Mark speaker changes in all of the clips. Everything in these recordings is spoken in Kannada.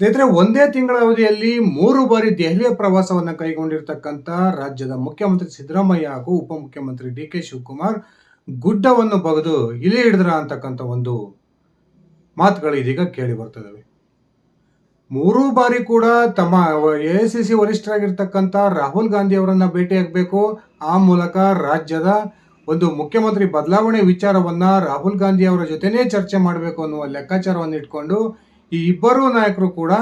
Speaker 1: ಸ್ನೇಹಿತರೆ, ಒಂದೇ ತಿಂಗಳ ಅವಧಿಯಲ್ಲಿ ಮೂರು ಬಾರಿ ದೆಹಲಿಯ ಪ್ರವಾಸವನ್ನು ಕೈಗೊಂಡಿರ್ತಕ್ಕಂಥ ರಾಜ್ಯದ ಮುಖ್ಯಮಂತ್ರಿ ಸಿದ್ದರಾಮಯ್ಯ ಹಾಗೂ ಉಪಮುಖ್ಯಮಂತ್ರಿ ಡಿ ಕೆ ಶಿವಕುಮಾರ್ ಗುಡ್ಡವನ್ನು ಬಗೆದು ಇಲಿ ಹಿಡಿದ್ರ ಅಂತಕ್ಕಂಥ ಒಂದು ಮಾತುಗಳು ಇದೀಗ ಕೇಳಿ ಬರ್ತದವೆ. ಮೂರು ಬಾರಿ ಕೂಡ ತಮ್ಮ ಎ ಐ ಸಿ ಸಿ ವರಿಷ್ಠರಾಗಿರ್ತಕ್ಕಂಥ ರಾಹುಲ್ ಗಾಂಧಿ ಅವರನ್ನ ಭೇಟಿಯಾಗಬೇಕು. ಆ ಮೂಲಕ ರಾಜ್ಯದ ಒಂದು ಮುಖ್ಯಮಂತ್ರಿ ಬದಲಾವಣೆ ವಿಚಾರವನ್ನ ರಾಹುಲ್ ಗಾಂಧಿ ಅವರ ಜೊತೆನೇ ಚರ್ಚೆ ಮಾಡಬೇಕು ಅನ್ನುವ ಲೆಕ್ಕಾಚಾರವನ್ನು ಇಟ್ಕೊಂಡು ಈ ಇಬ್ಬರೂ ನಾಯಕರು ಕೂಡ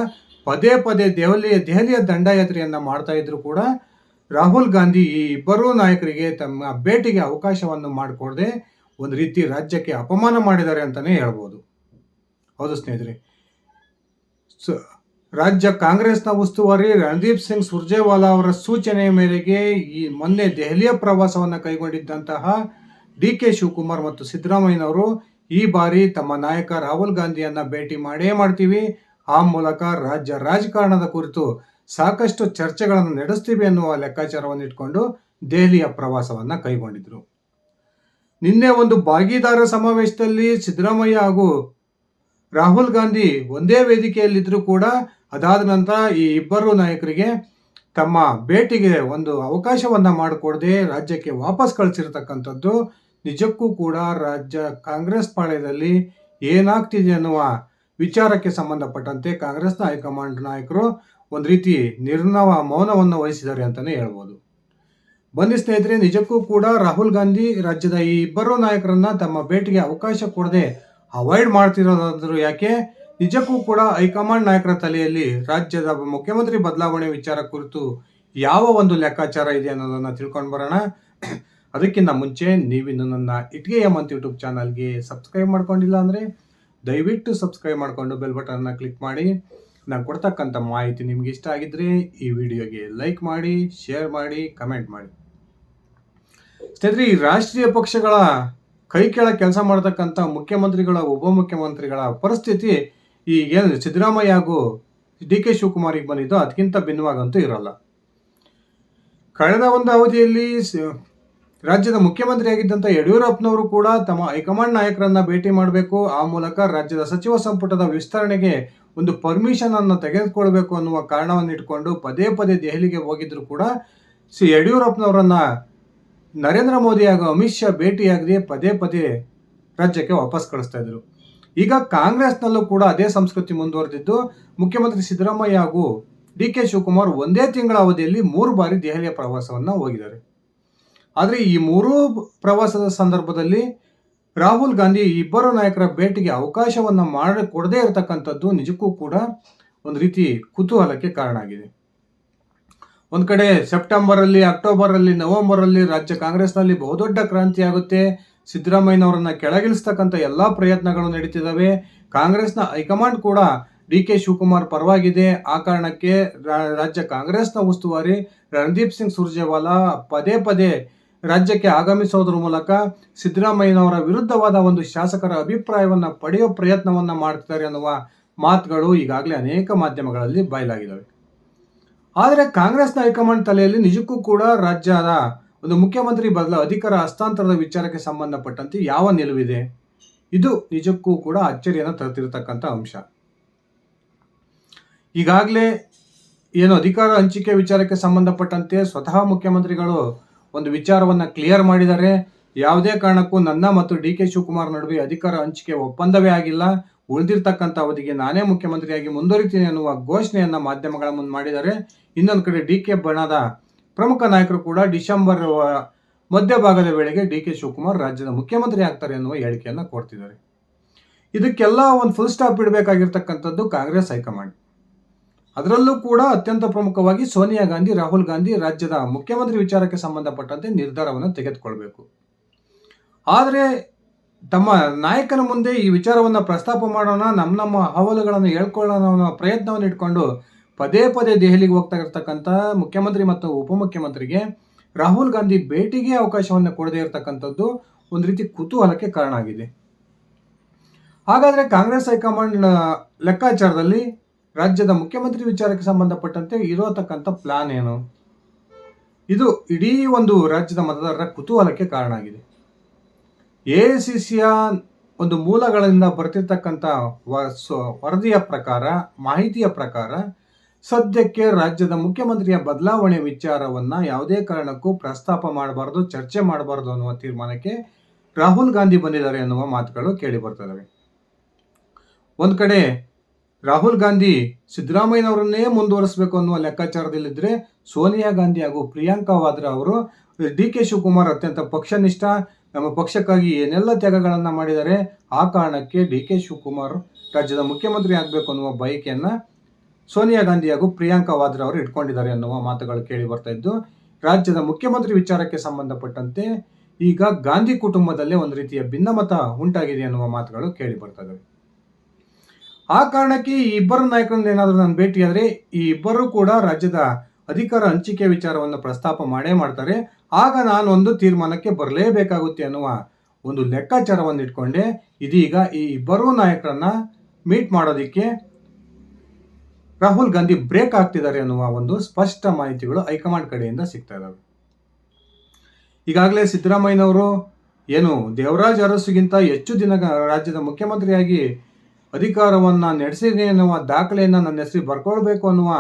Speaker 1: ಪದೇ ಪದೇ ದೆಹಲಿಯ ದೆಹಲಿಯ ದಂಡಯಾತ್ರೆಯನ್ನು ಮಾಡ್ತಾ ಇದ್ರು ಕೂಡ ರಾಹುಲ್ ಗಾಂಧಿ ಈ ಇಬ್ಬರೂ ನಾಯಕರಿಗೆ ತಮ್ಮ ಭೇಟಿಗೆ ಅವಕಾಶವನ್ನು ಮಾಡಿಕೊಡದೆ ಒಂದು ರೀತಿ ರಾಜ್ಯಕ್ಕೆ ಅಪಮಾನ ಮಾಡಿದ್ದಾರೆ ಅಂತಾನೆ ಹೇಳ್ಬೋದು. ಹೌದು ಸ್ನೇಹಿತರೆ. ಸೊ, ರಾಜ್ಯ ಕಾಂಗ್ರೆಸ್ನ ಉಸ್ತುವಾರಿ ರಣದೀಪ್ ಸಿಂಗ್ ಸುರ್ಜೇವಾಲಾ ಅವರ ಸೂಚನೆಯ ಮೇರೆಗೆ ಈ ಮೊನ್ನೆ ದೆಹಲಿಯ ಪ್ರವಾಸವನ್ನು ಕೈಗೊಂಡಿದ್ದಂತಹ ಡಿ ಕೆ ಶಿವಕುಮಾರ್ ಮತ್ತು ಸಿದ್ದರಾಮಯ್ಯನವರು ಈ ಬಾರಿ ತಮ್ಮ ನಾಯಕ ರಾಹುಲ್ ಗಾಂಧಿಯನ್ನ ಭೇಟಿ ಮಾಡೇ ಮಾಡ್ತೀವಿ. ಆ ಮೂಲಕ ರಾಜ್ಯ ರಾಜಕಾರಣದ ಕುರಿತು ಸಾಕಷ್ಟು ಚರ್ಚೆಗಳನ್ನು ನಡೆಸ್ತೀವಿ ಅನ್ನುವ ಲೆಕ್ಕಾಚಾರವನ್ನು ಇಟ್ಕೊಂಡು ದೆಹಲಿಯ ಪ್ರವಾಸವನ್ನ ಕೈಗೊಂಡಿದ್ರು. ನಿನ್ನೆ ಒಂದು ಭಾಗಿದಾರ ಸಮಾವೇಶದಲ್ಲಿ ಸಿದ್ದರಾಮಯ್ಯ ಹಾಗೂ ರಾಹುಲ್ ಗಾಂಧಿ ಒಂದೇ ವೇದಿಕೆಯಲ್ಲಿದ್ದರೂ ಕೂಡ ಅದಾದ ನಂತರ ಈ ಇಬ್ಬರು ನಾಯಕರಿಗೆ ತಮ್ಮ ಭೇಟಿಗೆ ಒಂದು ಅವಕಾಶವನ್ನ ಮಾಡಿಕೊಡದೆ ರಾಜ್ಯಕ್ಕೆ ವಾಪಸ್ ಕಳಿಸಿರ್ತಕ್ಕಂಥದ್ದು ನಿಜಕ್ಕೂ ಕೂಡ ರಾಜ್ಯ ಕಾಂಗ್ರೆಸ್ ಪಾಳ್ಯದಲ್ಲಿ ಏನಾಗ್ತಿದೆ ಅನ್ನುವ ವಿಚಾರಕ್ಕೆ ಸಂಬಂಧಪಟ್ಟಂತೆ ಕಾಂಗ್ರೆಸ್ನ ಹೈಕಮಾಂಡ್ ನಾಯಕರು ಒಂದು ರೀತಿ ನಿರ್ಣವ ಮೌನವನ್ನು ವಹಿಸಿದ್ದಾರೆ ಅಂತಲೇ ಹೇಳ್ಬೋದು. ಬನ್ನಿ ಸ್ನೇಹಿತರೆ, ನಿಜಕ್ಕೂ ಕೂಡ ರಾಹುಲ್ ಗಾಂಧಿ ರಾಜ್ಯದ ಈ ಇಬ್ಬರು ನಾಯಕರನ್ನ ತಮ್ಮ ಭೇಟಿಗೆ ಅವಕಾಶ ಕೊಡದೆ ಅವಾಯ್ಡ್ ಮಾಡ್ತಿರೋದಾದ್ರು ಯಾಕೆ? ನಿಜಕ್ಕೂ ಕೂಡ ಹೈಕಮಾಂಡ್ ನಾಯಕರ ತಲೆಯಲ್ಲಿ ರಾಜ್ಯದ ಮುಖ್ಯಮಂತ್ರಿ ಬದಲಾವಣೆ ವಿಚಾರ ಕುರಿತು ಯಾವ ಒಂದು ಲೆಕ್ಕಾಚಾರ ಇದೆ ಅನ್ನೋದನ್ನ ತಿಳ್ಕೊಂಡು ಬರೋಣ. ಅದಕ್ಕಿಂತ ಮುಂಚೆ ನೀವಿನ್ನು ನನ್ನ ಇಟ್ಗೆ ಎಂ ಅಂತ ಯೂಟ್ಯೂಬ್ ಚಾನಲ್ಗೆ ಸಬ್ಸ್ಕ್ರೈಬ್ ಮಾಡ್ಕೊಂಡಿಲ್ಲ ಅಂದರೆ ದಯವಿಟ್ಟು ಸಬ್ಸ್ಕ್ರೈಬ್ ಮಾಡಿಕೊಂಡು ಬೆಲ್ ಬಟನ್ನ ಕ್ಲಿಕ್ ಮಾಡಿ. ನಾನು ಕೊಡ್ತಕ್ಕಂಥ ಮಾಹಿತಿ ನಿಮ್ಗೆ ಇಷ್ಟ ಆಗಿದ್ರೆ ಈ ವಿಡಿಯೋಗೆ ಲೈಕ್ ಮಾಡಿ, ಶೇರ್ ಮಾಡಿ, ಕಮೆಂಟ್ ಮಾಡಿ. ಸ್ನೇಹಿತರೆ, ಈ ರಾಷ್ಟ್ರೀಯ ಪಕ್ಷಗಳ ಕೈ ಕೆಳ ಕೆಲಸ ಮಾಡತಕ್ಕಂಥ ಮುಖ್ಯಮಂತ್ರಿಗಳ, ಉಪಮುಖ್ಯಮಂತ್ರಿಗಳ ಪರಿಸ್ಥಿತಿ ಈಗ ಏನು ಸಿದ್ದರಾಮಯ್ಯ ಹಾಗೂ ಡಿ ಕೆ ಶಿವಕುಮಾರಿಗೆ ಬಂದಿದ್ದು ಅದಕ್ಕಿಂತ ಭಿನ್ನವಾಗಂತೂ ಇರಲ್ಲ. ಕಳೆದ ಒಂದು ಅವಧಿಯಲ್ಲಿ ರಾಜ್ಯದ ಮುಖ್ಯಮಂತ್ರಿಯಾಗಿದ್ದಂಥ ಯಡಿಯೂರಪ್ಪನವರು ಕೂಡ ತಮ್ಮ ಹೈಕಮಾಂಡ್ ನಾಯಕರನ್ನ ಭೇಟಿ ಮಾಡಬೇಕು. ಆ ಮೂಲಕ ರಾಜ್ಯದ ಸಚಿವ ಸಂಪುಟದ ವಿಸ್ತರಣೆಗೆ ಒಂದು ಪರ್ಮಿಷನ್ ಅನ್ನು ತೆಗೆದುಕೊಳ್ಬೇಕು ಅನ್ನುವ ಕಾರಣವನ್ನು ಇಟ್ಕೊಂಡು ಪದೇ ಪದೇ ದೆಹಲಿಗೆ ಹೋಗಿದ್ರು ಕೂಡ ಸಿ ಯಡಿಯೂರಪ್ಪನವರನ್ನ ನರೇಂದ್ರ ಮೋದಿ ಹಾಗೂ ಅಮಿತ್ ಶಾ ಭೇಟಿಯಾಗದೆ ಪದೇ ಪದೇ ರಾಜ್ಯಕ್ಕೆ ವಾಪಸ್ ಕಳಿಸ್ತಾ ಇದ್ರು. ಈಗ ಕಾಂಗ್ರೆಸ್ನಲ್ಲೂ ಕೂಡ ಅದೇ ಸಂಸ್ಕೃತಿ ಮುಂದುವರೆದಿದ್ದು, ಮುಖ್ಯಮಂತ್ರಿ ಸಿದ್ದರಾಮಯ್ಯ ಹಾಗೂ ಡಿ ಕೆ ಶಿವಕುಮಾರ್ ಒಂದೇ ತಿಂಗಳ ಅವಧಿಯಲ್ಲಿ ಮೂರು ಬಾರಿ ದೆಹಲಿಯ ಪ್ರವಾಸವನ್ನು ಹೋಗಿದ್ದಾರೆ. ಆದರೆ ಈ ಮೂರೂ ಪ್ರವಾಸದ ಸಂದರ್ಭದಲ್ಲಿ ರಾಹುಲ್ ಗಾಂಧಿ ಇಬ್ಬರು ನಾಯಕರ ಭೇಟಿಗೆ ಅವಕಾಶವನ್ನು ಮಾಡಿ, ಕೊಡದೇ ಇರತಕ್ಕಂಥದ್ದು ನಿಜಕ್ಕೂ ಕೂಡ ಒಂದು ರೀತಿ ಕುತೂಹಲಕ್ಕೆ ಕಾರಣ ಆಗಿದೆ. ಒಂದು ಕಡೆ ಸೆಪ್ಟೆಂಬರಲ್ಲಿ, ಅಕ್ಟೋಬರಲ್ಲಿ, ನವೆಂಬರಲ್ಲಿ ರಾಜ್ಯ ಕಾಂಗ್ರೆಸ್ನಲ್ಲಿ ಬಹುದೊಡ್ಡ ಕ್ರಾಂತಿ ಆಗುತ್ತೆ. ಸಿದ್ದರಾಮಯ್ಯನವರನ್ನ ಕೆಳಗಿಳಿಸ್ತಕ್ಕಂಥ ಎಲ್ಲ ಪ್ರಯತ್ನಗಳು ನಡೀತಿದ್ದಾವೆ. ಕಾಂಗ್ರೆಸ್ನ ಹೈಕಮಾಂಡ್ ಕೂಡ ಡಿ ಕೆ ಶಿವಕುಮಾರ್ ಪರವಾಗಿದೆ. ಆ ಕಾರಣಕ್ಕೆ ರಾಜ್ಯ ಕಾಂಗ್ರೆಸ್ನ ಉಸ್ತುವಾರಿ ರಣದೀಪ್ ಸಿಂಗ್ ಸುರ್ಜೇವಾಲಾ ಪದೇ ಪದೇ ರಾಜ್ಯಕ್ಕೆ ಆಗಮಿಸೋದ್ರ ಮೂಲಕ ಸಿದ್ದರಾಮಯ್ಯನವರ ವಿರುದ್ಧವಾದ ಒಂದು ಶಾಸಕರ ಅಭಿಪ್ರಾಯವನ್ನ ಪಡೆಯೋ ಪ್ರಯತ್ನವನ್ನ ಮಾಡ್ತಿದ್ದಾರೆ ಅನ್ನುವ ಮಾತುಗಳು ಈಗಾಗಲೇ ಅನೇಕ ಮಾಧ್ಯಮಗಳಲ್ಲಿ ಬಯಲಾಗಿದ್ದಾವೆ ಆದರೆ ಕಾಂಗ್ರೆಸ್ನ ಹೈಕಮಾಂಡ್ ತಲೆಯಲ್ಲಿ ನಿಜಕ್ಕೂ ಕೂಡ ರಾಜ್ಯದ ಒಂದು ಮುಖ್ಯಮಂತ್ರಿ ಬದಲ ಅಧಿಕಾರ ಹಸ್ತಾಂತರದ ವಿಚಾರಕ್ಕೆ ಸಂಬಂಧಪಟ್ಟಂತೆ ಯಾವ ನಿಲುವಿದೆ? ಇದು ನಿಜಕ್ಕೂ ಕೂಡ ಅಚ್ಚರಿಯನ್ನು ತರ್ತಿರತಕ್ಕಂಥ ಅಂಶ. ಈಗಾಗಲೇ ಏನು ಅಧಿಕಾರ ಹಂಚಿಕೆ ವಿಚಾರಕ್ಕೆ ಸಂಬಂಧಪಟ್ಟಂತೆ ಸ್ವತಃ ಮುಖ್ಯಮಂತ್ರಿಗಳು ಒಂದು ವಿಚಾರವನ್ನ ಕ್ಲಿಯರ್ ಮಾಡಿದ್ದಾರೆ ಯಾವುದೇ ಕಾರಣಕ್ಕೂ ನನ್ನ ಮತ್ತು ಡಿ ಕೆ ಶಿವಕುಮಾರ್ ನಡುವೆ ಅಧಿಕಾರ ಹಂಚಿಕೆ ಒಪ್ಪಂದವೇ ಆಗಿಲ್ಲ. ಉಳಿದಿರ್ತಕ್ಕಂಥ ಅವಧಿಗೆ ನಾನೇ ಮುಖ್ಯಮಂತ್ರಿಯಾಗಿ ಮುಂದುವರಿತೀನಿ ಅನ್ನುವ ಘೋಷಣೆಯನ್ನು ಮಾಧ್ಯಮಗಳ ಮುಂದೆ ಮಾಡಿದ್ದಾರೆ ಇನ್ನೊಂದು ಕಡೆ ಡಿ ಕೆ ಬಣದ ಪ್ರಮುಖ ನಾಯಕರು ಕೂಡ ಡಿಸೆಂಬರ್ ಮಧ್ಯಭಾಗದ ವೇಳೆಗೆ ಡಿ ಕೆ ಶಿವಕುಮಾರ್ ರಾಜ್ಯದ ಮುಖ್ಯಮಂತ್ರಿ ಆಗ್ತಾರೆ ಅನ್ನುವ ಹೇಳಿಕೆಯನ್ನು ಕೊಡ್ತಿದ್ದಾರೆ. ಇದಕ್ಕೆಲ್ಲ ಒಂದು ಫುಲ್ ಸ್ಟಾಪ್ ಇಡಬೇಕಾಗಿರ್ತಕ್ಕಂಥದ್ದು ಕಾಂಗ್ರೆಸ್ ಹೈಕಮಾಂಡ್. ಅದರಲ್ಲೂ ಕೂಡ ಅತ್ಯಂತ ಪ್ರಮುಖವಾಗಿ ಸೋನಿಯಾ ಗಾಂಧಿ, ರಾಹುಲ್ ಗಾಂಧಿ ರಾಜ್ಯದ ಮುಖ್ಯಮಂತ್ರಿ ವಿಚಾರಕ್ಕೆ ಸಂಬಂಧಪಟ್ಟಂತೆ ನಿರ್ಧಾರವನ್ನು ತೆಗೆದುಕೊಳ್ಬೇಕು. ಆದರೆ ತಮ್ಮ ನಾಯಕನ ಮುಂದೆ ಈ ವಿಚಾರವನ್ನು ಪ್ರಸ್ತಾಪ ಮಾಡೋಣ ನಮ್ಮ ನಮ್ಮ ಅಹವಾಲುಗಳನ್ನು ಹೇಳ್ಕೊಳ್ಳೋಣ ಅನ್ನೋ ಪ್ರಯತ್ನವನ್ನು ಇಟ್ಕೊಂಡು ಪದೇ ಪದೇ ದೆಹಲಿಗೆ ಹೋಗ್ತಾ ಇರ್ತಕ್ಕಂಥ ಮುಖ್ಯಮಂತ್ರಿ ಮತ್ತು ಉಪಮುಖ್ಯಮಂತ್ರಿಗೆ ರಾಹುಲ್ ಗಾಂಧಿ ಭೇಟಿಗೆ ಅವಕಾಶವನ್ನು ಕೊಡದೇ ಇರತಕ್ಕಂಥದ್ದು ಒಂದು ರೀತಿ ಕುತೂಹಲಕ್ಕೆ ಕಾರಣ ಆಗಿದೆ. ಹಾಗಾದರೆ ಕಾಂಗ್ರೆಸ್ ಹೈಕಮಾಂಡ್ ಲೆಕ್ಕಾಚಾರದಲ್ಲಿ ರಾಜ್ಯದ ಮುಖ್ಯಮಂತ್ರಿ ವಿಚಾರಕ್ಕೆ ಸಂಬಂಧಪಟ್ಟಂತೆ ಇರತಕ್ಕಂಥ ಪ್ಲಾನ್ ಏನು? ಇದು ಇಡೀ ಒಂದು ರಾಜ್ಯದ ಮತದಾರರ ಕುತೂಹಲಕ್ಕೆ ಕಾರಣ ಆಗಿದೆ. ಎ ಸಿ ಸಿಯ ಒಂದು ಮೂಲಗಳಿಂದ ಬರ್ತಿರ್ತಕ್ಕಂಥ ವರದಿಯ ಪ್ರಕಾರ, ಮಾಹಿತಿಯ ಪ್ರಕಾರ, ಸದ್ಯಕ್ಕೆ ರಾಜ್ಯದ ಮುಖ್ಯಮಂತ್ರಿಯ ಬದಲಾವಣೆ ವಿಚಾರವನ್ನ ಯಾವುದೇ ಕಾರಣಕ್ಕೂ ಪ್ರಸ್ತಾಪ ಮಾಡಬಾರದು, ಚರ್ಚೆ ಮಾಡಬಾರದು ಅನ್ನುವ ತೀರ್ಮಾನಕ್ಕೆ ರಾಹುಲ್ ಗಾಂಧಿ ಬಂದಿದ್ದಾರೆ ಅನ್ನುವ ಮಾತುಗಳು ಕೇಳಿ ಬರ್ತದವೆ ಒಂದು ಕಡೆ ರಾಹುಲ್ ಗಾಂಧಿ ಸಿದ್ದರಾಮಯ್ಯನವರನ್ನೇ ಮುಂದುವರಿಸಬೇಕು ಅನ್ನುವ ಲೆಕ್ಕಾಚಾರದಲ್ಲಿದ್ದರೆ ಸೋನಿಯಾ ಗಾಂಧಿ ಹಾಗೂ ಪ್ರಿಯಾಂಕಾ ವಾದ್ರಾ ಅವರು ಡಿ ಕೆ ಶಿವಕುಮಾರ್ ಅತ್ಯಂತ ಪಕ್ಷನಿಷ್ಠ. ನಮ್ಮ ಪಕ್ಷಕ್ಕಾಗಿ ಏನೆಲ್ಲ ತ್ಯಾಗಗಳನ್ನು ಮಾಡಿದ್ದಾರೆ, ಆ ಕಾರಣಕ್ಕೆ ಡಿ ಕೆ ಶಿವಕುಮಾರ್ ರಾಜ್ಯದ ಮುಖ್ಯಮಂತ್ರಿ ಆಗಬೇಕು ಅನ್ನುವ ಬಯಕೆಯನ್ನು ಸೋನಿಯಾ ಗಾಂಧಿ ಹಾಗೂ ಪ್ರಿಯಾಂಕಾ ವಾದ್ರಾ ಅವರು ಇಟ್ಕೊಂಡಿದ್ದಾರೆ ಅನ್ನುವ ಮಾತುಗಳು ಕೇಳಿ ಬರ್ತಾ ಇದ್ದು, ರಾಜ್ಯದ ಮುಖ್ಯಮಂತ್ರಿ ವಿಚಾರಕ್ಕೆ ಸಂಬಂಧಪಟ್ಟಂತೆ ಈಗ ಗಾಂಧಿ ಕುಟುಂಬದಲ್ಲೇ ಒಂದು ರೀತಿಯ ಭಿನ್ನಮತ ಉಂಟಾಗಿದೆ ಅನ್ನುವ ಮಾತುಗಳು ಕೇಳಿ ಬರ್ತವೆ ಆ ಕಾರಣಕ್ಕೆ ಈ ಇಬ್ಬರು ನಾಯಕರನ್ನ ಏನಾದರೂ ನಾನು ಭೇಟಿಯಾದರೆ ಈ ಇಬ್ಬರು ಕೂಡ ರಾಜ್ಯದ ಅಧಿಕಾರ ಹಂಚಿಕೆ ವಿಚಾರವನ್ನು ಪ್ರಸ್ತಾಪ ಮಾಡೇ ಮಾಡ್ತಾರೆ. ಆಗ ನಾನು ಒಂದು ತೀರ್ಮಾನಕ್ಕೆ ಬರಲೇಬೇಕಾಗುತ್ತೆ ಅನ್ನುವ ಒಂದು ಲೆಕ್ಕಾಚಾರವನ್ನು ಇಟ್ಕೊಂಡೆ. ಇದೀಗ ಈ ಇಬ್ಬರೂ ನಾಯಕರನ್ನು ಮೀಟ್ ಮಾಡೋದಕ್ಕೆ ರಾಹುಲ್ ಗಾಂಧಿ ಬ್ರೇಕ್ ಆಗ್ತಿದ್ದಾರೆ ಅನ್ನುವ ಒಂದು ಸ್ಪಷ್ಟ ಮಾಹಿತಿಗಳು ಹೈಕಮಾಂಡ್ ಕಡೆಯಿಂದ ಸಿಗ್ತಾ ಇದ್ದಾವೆ ಈಗಾಗಲೇ ಸಿದ್ದರಾಮಯ್ಯನವರು ಏನು ದೇವರಾಜ್ ಅರಸುಗಿಂತ ಹೆಚ್ಚು ದಿನ ರಾಜ್ಯದ ಮುಖ್ಯಮಂತ್ರಿಯಾಗಿ ಅಧಿಕಾರವನ್ನ ನಡೆಸಿದೆ ಎನ್ನುವ ದಾಖಲೆಯನ್ನು ನನ್ನ ಹೆಸರಿಗೆ ಬರ್ಕೊಳ್ಬೇಕು ಅನ್ನುವ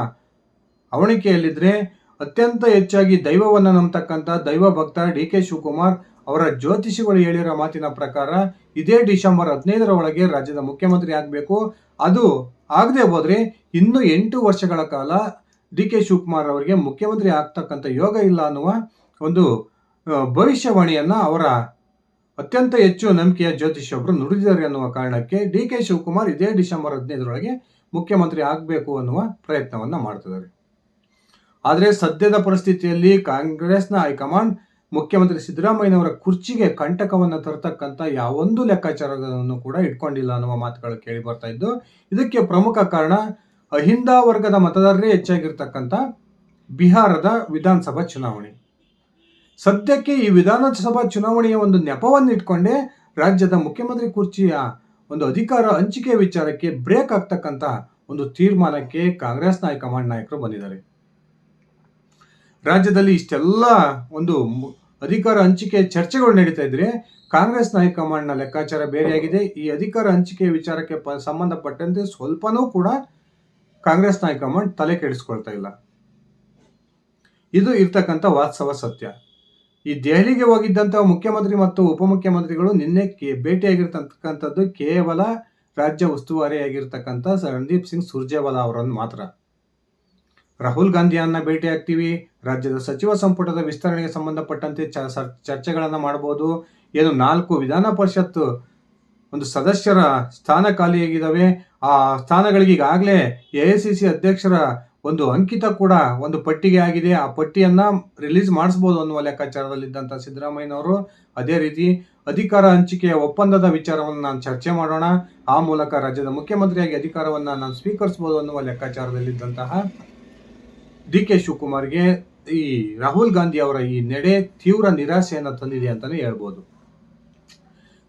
Speaker 1: ಅವಣಿಕೆಯಲ್ಲಿದ್ರೆ ಅತ್ಯಂತ ಹೆಚ್ಚಾಗಿ ದೈವವನ್ನು ನಂಬತಕ್ಕಂಥ ದೈವ ಭಕ್ತ ಡಿ ಕೆ ಶಿವಕುಮಾರ್ ಅವರ ಜ್ಯೋತಿಷಿಗಳು ಹೇಳಿರೋ ಮಾತಿನ ಪ್ರಕಾರ ಇದೇ ಡಿಸೆಂಬರ್ ಹದಿನೈದರ ಒಳಗೆ ರಾಜ್ಯದ ಮುಖ್ಯಮಂತ್ರಿ ಆಗಬೇಕು. ಅದು ಆಗದೆ ಹೋದರೆ ಇನ್ನೂ ಎಂಟು ವರ್ಷಗಳ ಕಾಲ ಡಿ ಕೆ ಶಿವಕುಮಾರ್ ಅವರಿಗೆ ಮುಖ್ಯಮಂತ್ರಿ ಆಗ್ತಕ್ಕಂಥ ಯೋಗ ಇಲ್ಲ ಅನ್ನುವ ಒಂದು ಭವಿಷ್ಯವಾಣಿಯನ್ನ ಅವರ ಅತ್ಯಂತ ಹೆಚ್ಚು ನಂಬಿಕೆಯ ಜ್ಯೋತಿಷಿಯೊಬ್ಬರು ನುಡಿದಿದ್ದಾರೆ ಅನ್ನುವ ಕಾರಣಕ್ಕೆ ಡಿ ಕೆ ಶಿವಕುಮಾರ್ ಇದೇ ಡಿಸೆಂಬರ್ ಹದಿನೈದರೊಳಗೆ ಮುಖ್ಯಮಂತ್ರಿ ಆಗಬೇಕು ಅನ್ನುವ ಪ್ರಯತ್ನವನ್ನ ಮಾಡ್ತಿದ್ದಾರೆ. ಆದರೆ ಸದ್ಯದ ಪರಿಸ್ಥಿತಿಯಲ್ಲಿ ಕಾಂಗ್ರೆಸ್ನ ಹೈಕಮಾಂಡ್ ಮುಖ್ಯಮಂತ್ರಿ ಸಿದ್ದರಾಮಯ್ಯನವರ ಕುರ್ಚಿಗೆ ಕಂಟಕವನ್ನು ತರತಕ್ಕಂಥ ಯಾವೊಂದು ಲೆಕ್ಕಾಚಾರಗಳನ್ನು ಕೂಡ ಇಟ್ಕೊಂಡಿಲ್ಲ ಅನ್ನುವ ಮಾತುಗಳು ಕೇಳಿ ಬರ್ತಾ ಇದ್ದು, ಇದಕ್ಕೆ ಪ್ರಮುಖ ಕಾರಣ ಅಹಿಂದ ವರ್ಗದ ಮತದಾರರೇ ಹೆಚ್ಚಾಗಿರ್ತಕ್ಕಂಥ ಬಿಹಾರದ ವಿಧಾನಸಭಾ ಚುನಾವಣೆ. ಸದ್ಯಕ್ಕೆ ಈ ವಿಧಾನಸಭಾ ಚುನಾವಣೆಯ ಒಂದು ನೆಪವನ್ನು ಇಟ್ಕೊಂಡೇ ರಾಜ್ಯದ ಮುಖ್ಯಮಂತ್ರಿ ಕುರ್ಚಿಯ ಒಂದು ಅಧಿಕಾರ ಹಂಚಿಕೆ ವಿಚಾರಕ್ಕೆ ಬ್ರೇಕ್ ಆಗ್ತಕ್ಕಂಥ ಒಂದು ತೀರ್ಮಾನಕ್ಕೆ ಕಾಂಗ್ರೆಸ್ನ ಹೈಕಮಾಂಡ್ ನಾಯಕರು ಬಂದಿದ್ದಾರೆ. ರಾಜ್ಯದಲ್ಲಿ ಇಷ್ಟೆಲ್ಲ ಒಂದು ಅಧಿಕಾರ ಹಂಚಿಕೆ ಚರ್ಚೆಗಳು ನಡೀತಾ ಇದ್ರೆ ಕಾಂಗ್ರೆಸ್ ನಾಯಕ ಕಮಾಂಡ್ನ ಲೆಕ್ಕಾಚಾರ ಬೇರೆಯಾಗಿದೆ. ಈ ಅಧಿಕಾರ ಹಂಚಿಕೆ ವಿಚಾರಕ್ಕೆ ಪ- ಸಂಬಂಧಪಟ್ಟಂತೆ ಸ್ವಲ್ಪನೂ ಕೂಡ ಕಾಂಗ್ರೆಸ್ ನಾಯಕ ಕಮಾಂಡ್ ತಲೆ ಕೆಡಿಸ್ಕೊಳ್ತಾ ಇಲ್ಲ. ಇದು ಇರ್ತಕ್ಕಂಥ ವಾಸ್ತವ ಸತ್ಯ. ಈ ದೆಹಲಿಗೆ ಹೋಗಿದ್ದಂಥ ಮುಖ್ಯಮಂತ್ರಿ ಮತ್ತು ಉಪಮುಖ್ಯಮಂತ್ರಿಗಳು ನಿನ್ನೆ ಕೆ ಭೇಟಿಯಾಗಿರ್ತಕ್ಕಂಥದ್ದು ಕೇವಲ ರಾಜ್ಯ ಉಸ್ತುವಾರಿಯಾಗಿರ್ತಕ್ಕಂಥ ರಣದೀಪ್ ಸಿಂಗ್ ಸುರ್ಜೇವಾಲಾ ಅವರನ್ನು ಮಾತ್ರ. ರಾಹುಲ್ ಗಾಂಧಿಯನ್ನ ಭೇಟಿ ಆಗ್ತೀವಿ ರಾಜ್ಯದ ಸಚಿವ ಸಂಪುಟದ ವಿಸ್ತರಣೆಗೆ ಸಂಬಂಧಪಟ್ಟಂತೆ ಚರ್ಚೆಗಳನ್ನ ಮಾಡಬಹುದು ಏನು ನಾಲ್ಕು ವಿಧಾನ ಪರಿಷತ್ತು ಒಂದು ಸದಸ್ಯರ ಸ್ಥಾನ ಖಾಲಿಯಾಗಿದ್ದಾವೆ ಆ ಸ್ಥಾನಗಳಿಗೆ ಈಗಾಗಲೇ ಎ ಐ ಸಿ ಸಿ ಅಧ್ಯಕ್ಷರ ಒಂದು ಅಂಕಿತ ಕೂಡ ಒಂದು ಪಟ್ಟಿಗೆ ಆಗಿದೆ. ಆ ಪಟ್ಟಿಯನ್ನ ರಿಲೀಸ್ ಮಾಡಿಸ್ಬೋದು ಅನ್ನುವ ಲೆಕ್ಕಾಚಾರದಲ್ಲಿದ್ದಂಥ ಸಿದ್ದರಾಮಯ್ಯನವರು. ಅದೇ ರೀತಿ ಅಧಿಕಾರ ಹಂಚಿಕೆಯ ಒಪ್ಪಂದದ ವಿಚಾರವನ್ನು ನಾನು ಚರ್ಚೆ ಮಾಡೋಣ. ಆ ಮೂಲಕ ರಾಜ್ಯದ ಮುಖ್ಯಮಂತ್ರಿಯಾಗಿ ಅಧಿಕಾರವನ್ನ ನಾನು ಸ್ವೀಕರಿಸಬಹುದು ಅನ್ನುವ ಲೆಕ್ಕಾಚಾರದಲ್ಲಿದ್ದಂತಹ ಡಿ ಕೆ ಶಿವಕುಮಾರ್ಗೆ ಈ ರಾಹುಲ್ ಗಾಂಧಿ ಅವರ ಈ ನಡೆ ತೀವ್ರ ನಿರಾಸೆಯನ್ನು ತಂದಿದೆ ಅಂತಾನೆ ಹೇಳ್ಬೋದು.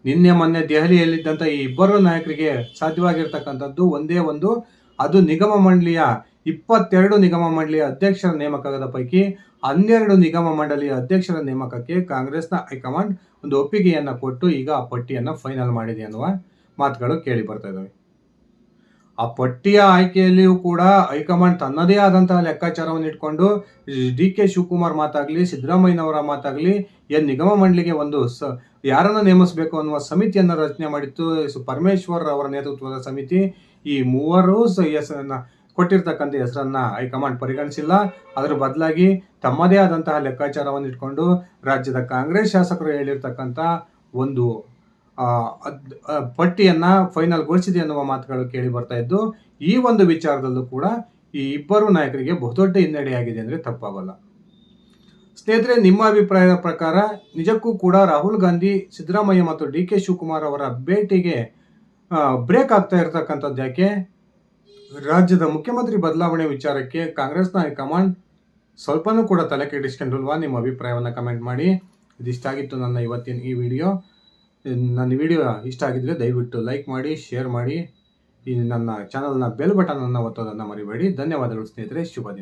Speaker 1: ನಿನ್ನೆ ಮೊನ್ನೆ ದೆಹಲಿಯಲ್ಲಿದ್ದಂಥ ಈ ಇಬ್ಬರು ನಾಯಕರಿಗೆ ಸಾಧ್ಯವಾಗಿರ್ತಕ್ಕಂಥದ್ದು ಒಂದೇ ಒಂದು. ಅದು ನಿಗಮ ಮಂಡಳಿಯ ಇಪ್ಪತ್ತೆರಡು ನಿಗಮ ಮಂಡಳಿಯ ಅಧ್ಯಕ್ಷರ ನೇಮಕದ ಪೈಕಿ ಹನ್ನೆರಡು ನಿಗಮ ಮಂಡಳಿಯ ಅಧ್ಯಕ್ಷರ ನೇಮಕಕ್ಕೆ ಕಾಂಗ್ರೆಸ್ನ ಹೈಕಮಾಂಡ್ ಒಂದು ಒಪ್ಪಿಗೆಯನ್ನು ಕೊಟ್ಟು ಈಗ ಆ ಪಟ್ಟಿಯನ್ನು ಫೈನಲ್ ಮಾಡಿದೆ ಅನ್ನುವ ಮಾತುಗಳು ಕೇಳಿ ಬರ್ತಾ ಇದ್ದಾವೆ ಆ ಪಟ್ಟಿಯ ಆಯ್ಕೆಯಲ್ಲಿಯೂ ಕೂಡ ಹೈಕಮಾಂಡ್ ತನ್ನದೇ ಆದಂತಹ ಲೆಕ್ಕಾಚಾರವನ್ನು ಇಟ್ಕೊಂಡು ಡಿ ಕೆ ಶಿವಕುಮಾರ್ ಮಾತಾಗಲಿ, ಸಿದ್ದರಾಮಯ್ಯನವರ ಮಾತಾಗಲಿ ಏನು ನಿಗಮ ಮಂಡಳಿಗೆ ಒಂದು ಸ ಯಾರನ್ನ ನೇಮಿಸಬೇಕು ಅನ್ನುವ ಸಮಿತಿಯನ್ನು ರಚನೆ ಮಾಡಿತ್ತು. ಪರಮೇಶ್ವರ್ ಅವರ ನೇತೃತ್ವದ ಸಮಿತಿ. ಈ ಮೂವರು ಎಸ್ ಕೊಟ್ಟಿರ್ತಕ್ಕಂಥ ಹೆಸರನ್ನ ಹೈಕಮಾಂಡ್ ಪರಿಗಣಿಸಿಲ್ಲ. ಅದರ ಬದಲಾಗಿ ತಮ್ಮದೇ ಆದಂತಹ ಲೆಕ್ಕಾಚಾರವನ್ನು ಇಟ್ಕೊಂಡು ರಾಜ್ಯದ ಕಾಂಗ್ರೆಸ್ ಶಾಸಕರು ಹೇಳಿರ್ತಕ್ಕಂಥ ಒಂದು ಪಟ್ಟಿಯನ್ನ ಫೈನಲ್ಗೊಳಿಸಿದೆ ಅನ್ನುವ ಮಾತುಗಳು ಕೇಳಿ ಬರ್ತಾ ಇದ್ದು, ಈ ಒಂದು ವಿಚಾರದಲ್ಲೂ ಕೂಡ ಈ ಇಬ್ಬರು ನಾಯಕರಿಗೆ ಬಹುದೊಡ್ಡ ಹಿನ್ನಡೆಯಾಗಿದೆ ಅಂದರೆ ತಪ್ಪಾಗಲ್ಲ. ಸ್ನೇಹಿತರೆ, ನಿಮ್ಮ ಅಭಿಪ್ರಾಯದ ಪ್ರಕಾರ ನಿಜಕ್ಕೂ ಕೂಡ ರಾಹುಲ್ ಗಾಂಧಿ, ಸಿದ್ದರಾಮಯ್ಯ ಮತ್ತು ಡಿ ಕೆ ಶಿವಕುಮಾರ್ ಅವರ ಭೇಟಿಗೆ ಬ್ರೇಕ್ ಆಗ್ತಾ ಇರತಕ್ಕಂಥದ್ದು ಯಾಕೆ? ರಾಜ್ಯದ ಮುಖ್ಯಮಂತ್ರಿ ಬದಲಾವಣೆ ವಿಚಾರಕ್ಕೆ ಕಾಂಗ್ರೆಸ್ನ ಹೈಕಮಾಂಡ್ ಸ್ವಲ್ಪನೂ ಕೂಡ ತಲೆ ಕೆಡಿಸ್ಕೊಂಡಿಲ್ವಾ? ನಿಮ್ಮ ಅಭಿಪ್ರಾಯವನ್ನು ಕಮೆಂಟ್ ಮಾಡಿ. ಇದಿಷ್ಟಾಗಿತ್ತು ನನ್ನ ಇವತ್ತಿನ ಈ ವಿಡಿಯೋ. ನನ್ನ ವಿಡಿಯೋ ಇಷ್ಟ ಆಗಿದ್ರೆ ದಯವಿಟ್ಟು ಲೈಕ್ ಮಾಡಿ, ಶೇರ್ ಮಾಡಿ. ಈ ನನ್ನ ಚಾನಲ್ನ ಬೆಲ್ ಬಟನನ್ನು ಒತ್ತೋದನ್ನು ಮರಿಬೇಡಿ. ಧನ್ಯವಾದಗಳು ಸ್ನೇಹಿತರೆ. ಶುಭ